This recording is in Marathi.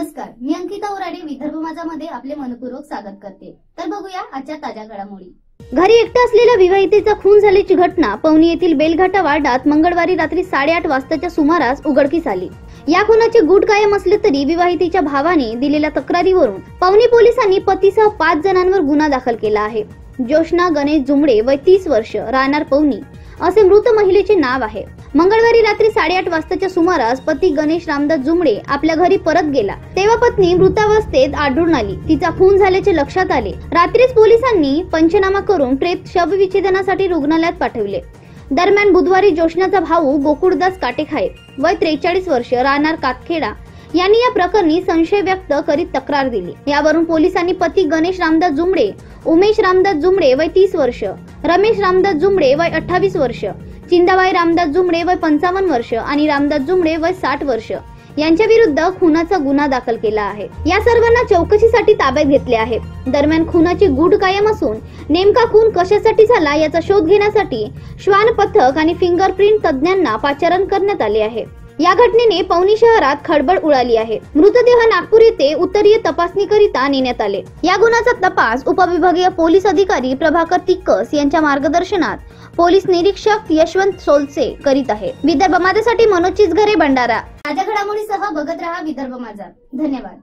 नमस्कार मी अंकिता ओराडे विदर्भ माझामध्ये आपले मनपूर्वक स्वागत करते. तर बघूया आजच्या ताज्या घडामोडी. घरी एकटा असलेल्या विवाहितेचा खून झाल्याची घटना पवनी येथील बेलघाटा वार्डात मंगळवारी रात्री साडेआठ वाजताच्या सुमारास उघडकीस आली. या खुनाचे गुट कायम असले तरी विवाहितेच्या भावाने दिलेल्या तक्रारीवरून पवनी पोलिसांनी पतीसह पाच जणांवर गुन्हा दाखल केला आहे. ज्योष्णा गणेश झुमडे वय तीस वर्ष राहणार पवनी. असे मृत महिलेचे नाव आहे. मंगळवारी रात्री साडेआठ वाजताच्या सुमारास पती गणेश रामदास जुमडे आपल्या घरी परत गेला. तेव्हा पत्नी मृतावस्थेत आढळून आली. तिचा खून झाल्याचे लक्षात आले. रात्रीच पोलिसांनी पंचनामा करून ट्रेप शवविच्छेदनासाठी रुग्णालयात पाठवले. दरम्यान बुधवारी जोशनाचा भाऊ गोकुळदास काटेखाय वय त्रेचाळीस वर्ष राहणार कातखेडा यांनी या प्रकरणी संशय व्यक्त करीत तक्रार दिली. यावरून पोलिसांनी पती गणेश रामदास जुमडे उमेश रामदास जुमडे वय तीस वर्ष रमेश रामदास जुमडे वय अठ्ठावीस वर्ष चिंदाबाई रामदास जुमडे वय पंचावन्न वर्ष आणि रामदास जुमडे वय साठ वर्ष. यांच्या विरुद्ध खुनाचा गुन्हा दाखल केला आहे. या सर्वांना चौकशीसाठी ताब्यात घेतले आहे. दरम्यान खुनाची गूढ कायम असून नेमका खून कशासाठी झाला याचा शोध घेण्यासाठी श्वान पथक आणि फिंगरप्रिंट तज्ज्ञांना पाचारण करण्यात आले आहे. या घटनेने पवनी शहरात खळबळ उडाली आहे. मृतदेह नागपूर येथे उत्तरीय तपासणीकरिता नेण्यात आले. या गुन्ह्याचा तपास उपविभागीय पोलीस अधिकारी प्रभाकर तिक्कस यांच्या मार्गदर्शनात पोलीस निरीक्षक यशवंत सोलसे करीत आहे. विदर्भ माझ्यासाठी मनोज चिसघरे भंडारा. ताज्या घडामोडीसह बघत रहा विदर्भ माझा. धन्यवाद.